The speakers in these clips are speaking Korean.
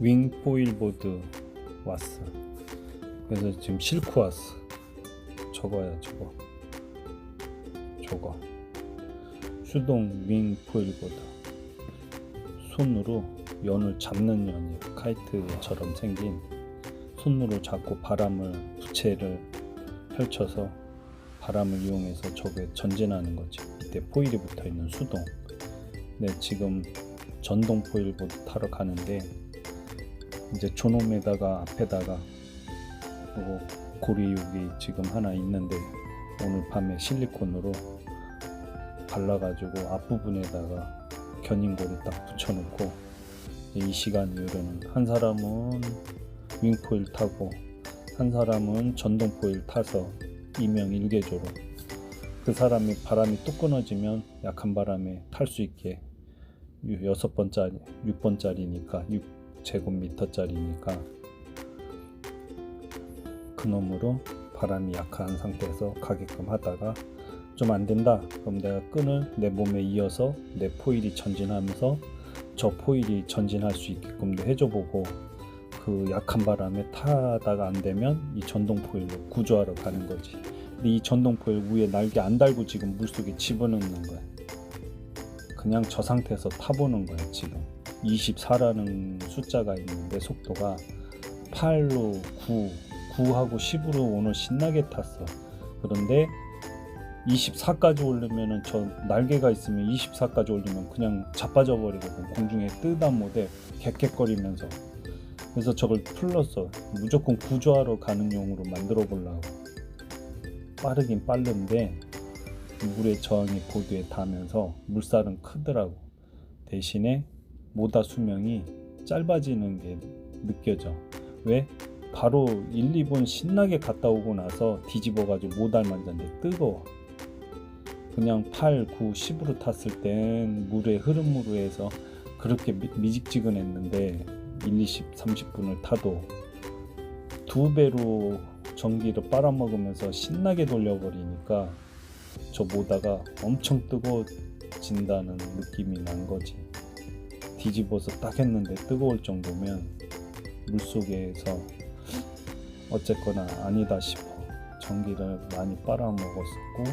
윙 포일보드 왔어. 그래서 지금 싣고 왔어. 저거야 저거. 저거. 수동 윙 포일보드. 손으로 연을 잡는 연이야. 카이트처럼 생긴 손으로 잡고 바람을 부채를 펼쳐서 바람을 이용해서 저게 전진하는 거지. 밑에 포일이 붙어 있는 수동. 네, 지금 전동 포일보드 타러 가는데 이제 존홈에다가 앞에다가 그리고 고리육이 지금 하나 있는데 오늘 밤에 실리콘으로 발라가지고 앞부분에다가 견인고리 딱 붙여놓고 이 시간 이후로는 한 사람은 윙포일 타고 한 사람은 전동 포일 타서 이명 일개조로 그 사람이 바람이 뚝 끊어지면 약한 바람에 탈 수 있게 유- 여섯 번짜리, 6번짜리니까 6 제곱미터짜리니까 그놈으로 바람이 약한 상태에서 가게끔 하다가 좀 안 된다. 그럼 내가 끈을 내 몸에 이어서 내 포일이 전진하면서 저 포일이 전진할 수 있게끔도 해줘보고 그 약한 바람에 타다가 안 되면 이 전동 포일로 구조하러 가는 거지. 근데 이 전동 포일 위에 날개 안 달고 지금 물속에 집어넣는 거야. 그냥 저 상태에서 타보는 거야 지금 24라는 숫자가 있는데 속도가 8로 9 9하고 10으로 오늘 신나게 탔어. 그런데 24까지 올리면은 저 날개가 있으면 24까지 올리면 그냥 자빠져 버리거든. 공중에 뜨다 못해 객객거리면서. 그래서 저걸 풀렀어. 무조건 구조하러 가는 용으로 만들어 보려고. 빠르긴 빠른데 물의 저항이 고도에 닿으면서 물살은 크더라고. 대신에 모다 수명이 짧아지는 게 느껴져. 왜? 바로 1, 2분 신나게 갔다 오고 나서 뒤집어가지고 모달 만졌는데 뜨거워. 그냥 8, 9, 10으로 탔을 땐 물의 흐름으로 해서 그렇게 미- 미직지근했는데 1, 20, 30분을 타도 두 배로 전기를 빨아먹으면서 신나게 돌려버리니까 저 모다가 엄청 뜨거워진다는 느낌이 난 거지. 뒤집어서 딱 했는데 뜨거울 정도면 물속에서 어쨌거나 아니다 싶어. 전기를 많이 빨아먹었었고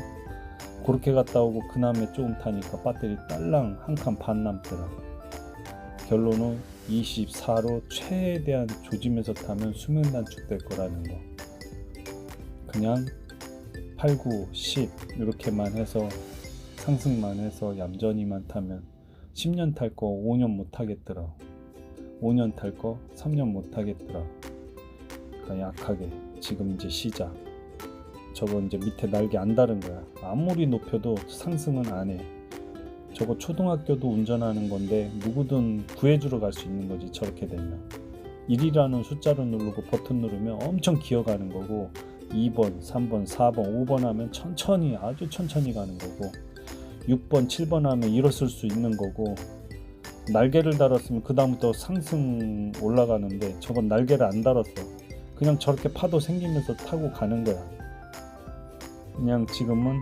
그렇게 갔다 오고 그남에 조금 타니까 배터리 딸랑 한 칸 반 남더라. 결론은 24로 최대한 조짐해서 타면 수명 단축될 거라는 거. 그냥 8, 9, 10 이렇게만 해서 상승만 해서 얌전히만 타면 10년 탈 거 5년 못 타겠더라. 5년 탈 거 3년 못 타겠더라. 그러니까 약하게 지금 이제 시작. 저거 이제 밑에 날개 안 다른 거야. 아무리 높여도 상승은 안 해. 저거 초등학교도 운전하는 건데 누구든 구해주러 갈 수 있는 거지 저렇게 되면 1이라는 숫자를 누르고 버튼 누르면 엄청 기어가는 거고 2번, 3번, 4번, 5번 하면 천천히 아주 천천히 가는 거고 6번, 7번 하면 일었을 수 있는 거고 날개를 달았으면 그 다음부터 상승 올라가는데 저건 날개를 안 달았어. 그냥 저렇게 파도 생기면서 타고 가는 거야. 그냥 지금은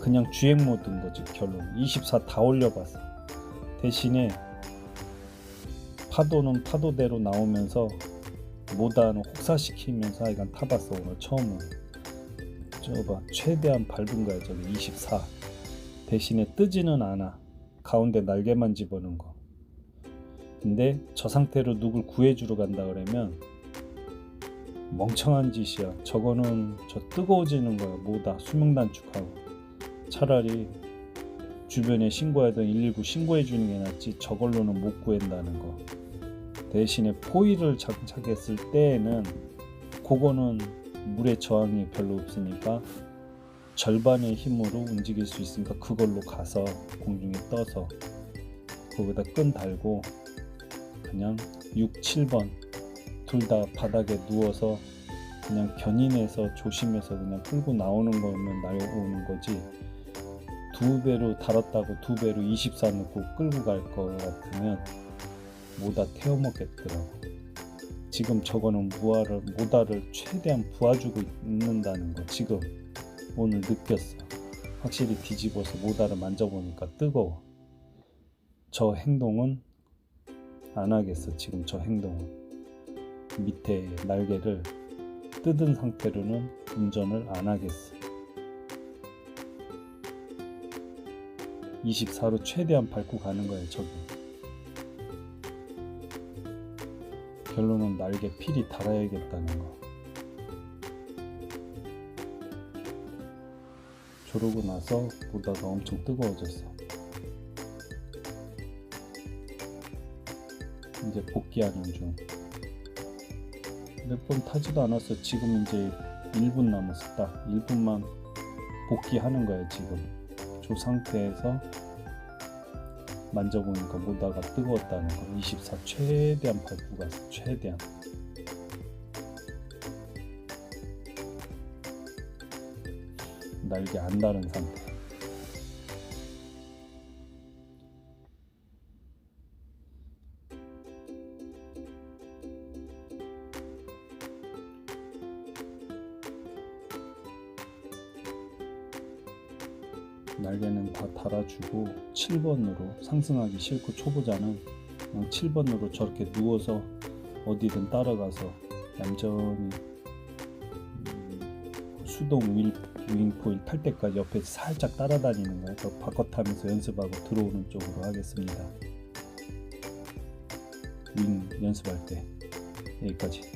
그냥 주행 모드인 거지 결론. 24 다 올려봤어. 대신에 파도는 파도대로 나오면서 모다는 혹사시키면서 하여간 타봤어 오늘 처음으로. 저봐 최대한 밟은 거야 저기 24 대신에 뜨지는 않아 가운데 날개만 집어넣은 거. 근데 저 상태로 누굴 구해주러 간다 그러면 멍청한 짓이야. 저거는 저 뜨거워지는 거야. 모다. 수명 단축하고. 차라리 주변에 신고하던 119 신고해 주는 게 낫지 저걸로는 못 구한다는 거. 대신에 포일을 장착했을 때에는 그거는 물의 저항이 별로 없으니까 절반의 힘으로 움직일 수 있으니까 그걸로 가서 공중에 떠서 거기다 끈 달고 그냥 6, 7번 둘 다 바닥에 누워서 그냥 견인해서 조심해서 그냥 끌고 나오는 거면 나오는 거지 두 배로 달았다고 두 배로 24 넣고 끌고 갈 거 같으면 모다 태워 먹겠더라고. 지금 저거는 무화를 모다를 최대한 부어주고 있는다는 거 지금 오늘 느꼈어. 확실히 뒤집어서 모다를 만져보니까 뜨거워. 저 행동은 안 하겠어 지금 저 행동은 밑에 날개를 뜯은 상태로는 운전을 안 하겠어 24로 최대한 밟고 가는 거예요 저기 결론은 날개 필히 달아야겠다는 거 저러고 나서 보다가 엄청 뜨거워졌어 이제 복귀하는 중. 몇 번 타지도 않았어. 지금 이제 1분 남았어. 딱 1분만 복귀하는 거야, 지금. 저 상태에서 만져보니까 보다가 뜨거웠다는 거. 24 최대한 밟고 갔어. 최대한. 안 다른 상태. 날개는 다 달아주고 7번으로 상승하기 싫고 초보자는 그냥 7번으로 저렇게 누워서 어디든 따라가서 얌전히 음, 수동 윌, 윙포일 탈 때까지 옆에 살짝 따라다니는 거예요. 그 바꿔 타면서 연습하고 들어오는 쪽으로 하겠습니다. 윙 연습할 때 여기까지.